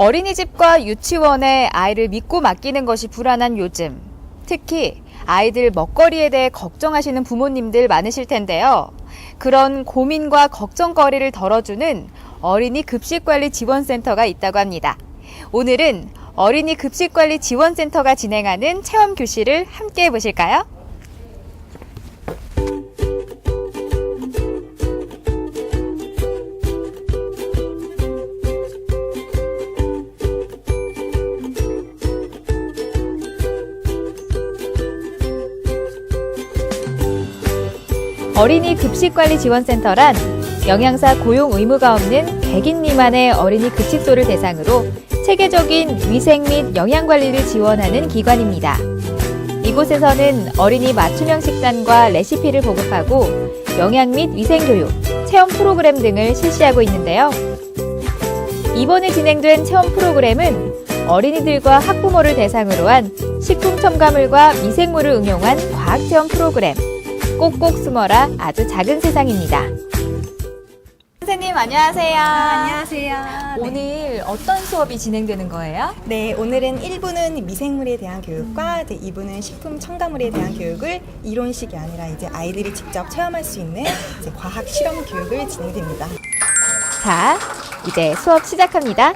어린이집과 유치원에 아이를 믿고 맡기는 것이 불안한 요즘. 특히 아이들 먹거리에 대해 걱정하시는 부모님들 많으실 텐데요. 그런 고민과 걱정거리를 덜어주는 어린이 급식관리 지원센터가 있다고 합니다. 오늘은 어린이 급식관리 지원센터가 진행하는 체험 교실을 함께 해보실까요? 어린이 급식관리 지원센터란 영양사 고용 의무가 없는 100인 미만의 어린이 급식소를 대상으로 체계적인 위생 및 영양 관리를 지원하는 기관입니다. 이곳에서는 어린이 맞춤형 식단과 레시피를 보급하고 영양 및 위생 교육, 체험 프로그램 등을 실시하고 있는데요. 이번에 진행된 체험 프로그램은 어린이들과 학부모를 대상으로 한 식품 첨가물과 미생물을 응용한 과학 체험 프로그램. 꼭꼭 숨어라 아주 작은 세상입니다. 선생님 안녕하세요. 안녕하세요. 네. 오늘 어떤 수업이 진행되는 거예요? 네, 오늘은 1부는 미생물에 대한 교육과 이제 2부는 식품 첨가물에 대한 교육을 이론식이 아니라 이제 아이들이 직접 체험할 수 있는 과학 실험 교육을 진행됩니다. 자, 이제 수업 시작합니다.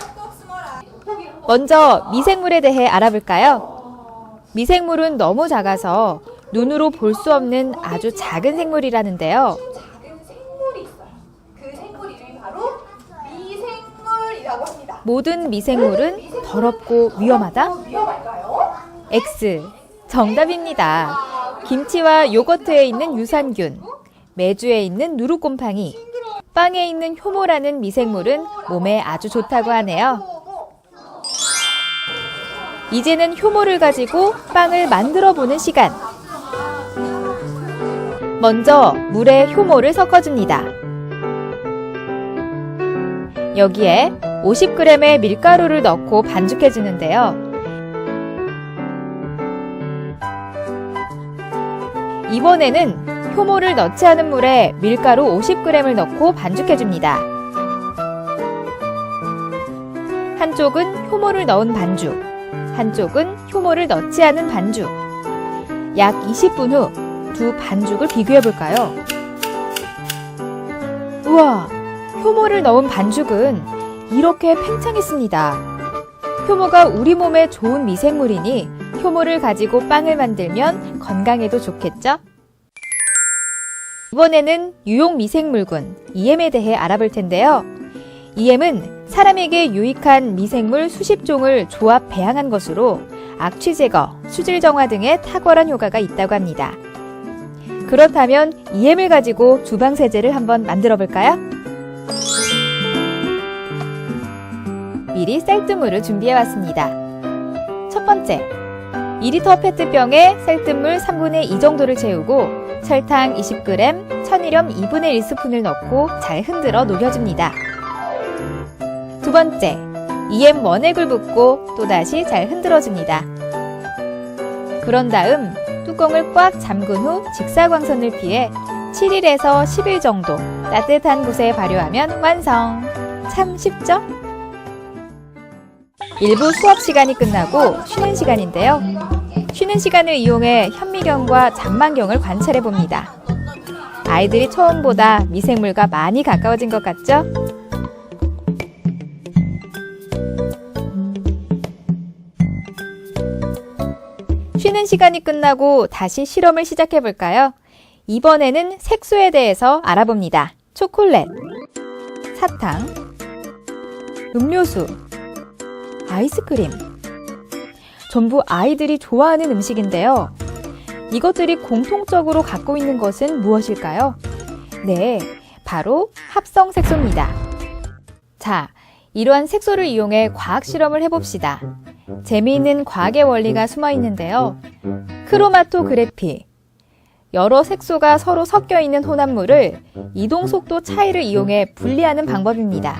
먼저 미생물에 대해 알아볼까요? 미생물은 너무 작아서 눈으로 볼 수 없는 아주 작은 생물이라는데요. 작은 생물이 있어요. 그 생물 이름이 바로 미생물이라고 합니다. 모든 미생물은 더럽고 위험하다? 위험할까요? X. 정답입니다. 김치와 요거트에 있는 유산균, 메주에 있는 누룩곰팡이, 빵에 있는 효모라는 미생물은 몸에 아주 좋다고 하네요. 이제는 효모를 가지고 빵을 만들어 보는 시간. 먼저 물에 효모를 섞어줍니다. 여기에 50g의 밀가루를 넣고 반죽해 주는데요. 이번에는 효모를 넣지 않은 물에 밀가루 50g을 넣고 반죽해 줍니다. 한쪽은 효모를 넣은 반죽, 한쪽은 효모를 넣지 않은 반죽. 약 20분 후 두 반죽을 비교해 볼까요? 우와, 효모를 넣은 반죽은 이렇게 팽창했습니다. 효모가 우리 몸에 좋은 미생물이니 효모를 가지고 빵을 만들면 건강에도 좋겠죠? 이번에는 유용 미생물군 EM에 대해 알아볼 텐데요. EM은 사람에게 유익한 미생물 수십 종을 조합 배양한 것으로 악취 제거, 수질 정화 등의 탁월한 효과가 있다고 합니다. 그렇다면 EM을 가지고 주방 세제를 한번 만들어 볼까요? 미리 쌀뜨물을 준비해 왔습니다. 첫 번째, 2리터 페트병에 쌀뜨물 3분의 2 정도를 채우고 설탕 20g, 천일염 2분의 1스푼을 넣고 잘 흔들어 녹여줍니다. 두 번째, EM 원액을 붓고 또다시 잘 흔들어줍니다. 그런 다음 뚜껑을 꽉 잠근 후 직사광선을 피해 7일에서 10일 정도 따뜻한 곳에 발효하면 완성. 참 쉽죠? 일부 수업 시간이 끝나고 쉬는 시간인데요. 쉬는 시간을 이용해 현미경과 잔망경을 관찰해 봅니다. 아이들이 처음보다 미생물과 많이 가까워진 것 같죠? 쉬는 시간이 끝나고 다시 실험을 시작해 볼까요? 이번에는 색소에 대해서 알아봅니다. 초콜릿, 사탕, 음료수, 아이스크림. 전부 아이들이 좋아하는 음식인데요. 이것들이 공통적으로 갖고 있는 것은 무엇일까요? 네, 바로 합성 색소입니다. 자, 이러한 색소를 이용해 과학 실험을 해봅시다. 재미있는 과학의 원리가 숨어 있는데요. 크로마토그래피. 여러 색소가 서로 섞여 있는 혼합물을 이동 속도 차이를 이용해 분리하는 방법입니다.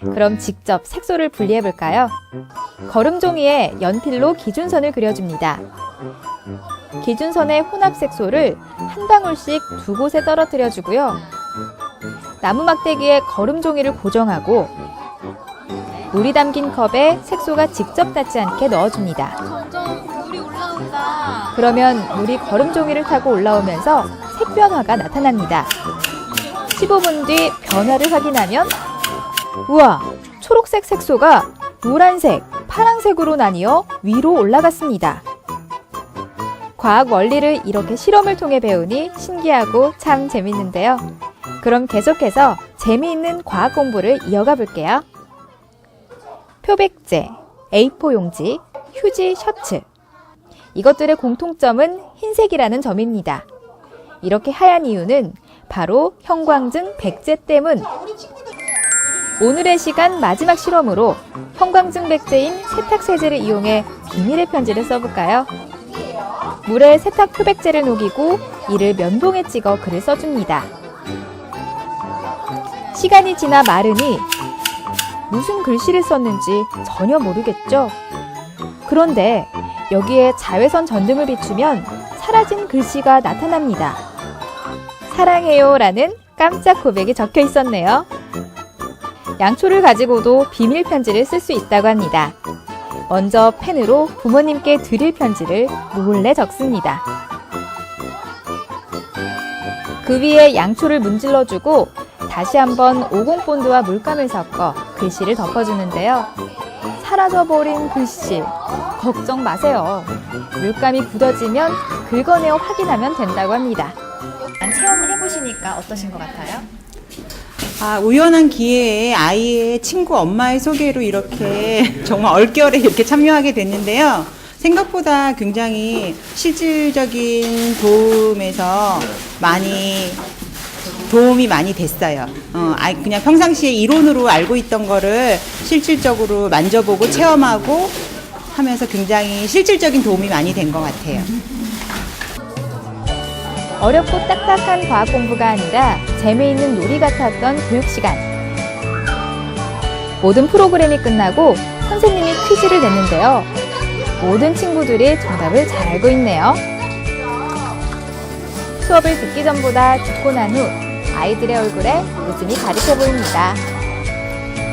그럼 직접 색소를 분리해 볼까요? 거름 종이에 연필로 기준선을 그려줍니다. 기준선의 혼합 색소를 한 방울씩 두 곳에 떨어뜨려 주고요. 나무 막대기에 거름 종이를 고정하고 물이 담긴 컵에 색소가 직접 닿지 않게 넣어줍니다. 그러면 물이 거름 종이를 타고 올라오면서 색 변화가 나타납니다. 15분 뒤 변화를 확인하면 우와 초록색 색소가 노란색, 파란색으로 나뉘어 위로 올라갔습니다. 과학 원리를 이렇게 실험을 통해 배우니 신기하고 참 재밌는데요. 그럼 계속해서 재미있는 과학 공부를 이어가 볼게요. 표백제, A4 용지, 휴지, 셔츠. 이것들의 공통점은 흰색이라는 점입니다. 이렇게 하얀 이유는 바로 형광등 백제 때문. 오늘의 시간 마지막 실험으로 형광등 백제인 세탁 세제를 이용해 비밀의 편지를 써볼까요? 물에 세탁 표백제를 녹이고 이를 면봉에 찍어 글을 써줍니다. 시간이 지나 마르니 무슨 글씨를 썼는지 전혀 모르겠죠? 그런데 여기에 자외선 전등을 비추면 사라진 글씨가 나타납니다. 사랑해요 라는 깜짝 고백이 적혀 있었네요. 양초를 가지고도 비밀 편지를 쓸 수 있다고 합니다. 먼저 펜으로 부모님께 드릴 편지를 몰래 적습니다. 그 위에 양초를 문질러주고 다시 한번 오공 본드와 물감을 섞어 글씨를 덮어주는데요. 사라져버린 글씨. 걱정 마세요. 물감이 굳어지면 긁어내어 확인하면 된다고 합니다. 체험을 해보시니까 어떠신 것 같아요? 아, 우연한 기회에 아이의 친구 엄마의 소개로 이렇게 정말 얼결에 이렇게 참여하게 됐는데요. 생각보다 굉장히 실질적인 도움에서 많이 도움이 많이 됐어요. 어, 아, 그냥 평상시에 이론으로 알고 있던 거를 실질적으로 만져보고 체험하고 하면서 굉장히 실질적인 도움이 많이 된 것 같아요. 어렵고 딱딱한 과학 공부가 아니라 재미있는 놀이 같았던 교육 시간. 모든 프로그램이 끝나고 선생님이 퀴즈를 냈는데요. 모든 친구들이 정답을 잘 알고 있네요. 수업을 듣기 전보다 듣고 난 후 아이들의 얼굴에 웃음이 가득해 보입니다.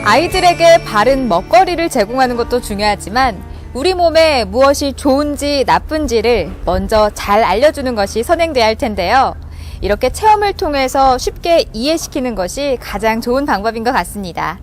아이들에게 바른 먹거리를 제공하는 것도 중요하지만 우리 몸에 무엇이 좋은지 나쁜지를 먼저 잘 알려주는 것이 선행돼야 할 텐데요. 이렇게 체험을 통해서 쉽게 이해시키는 것이 가장 좋은 방법인 것 같습니다.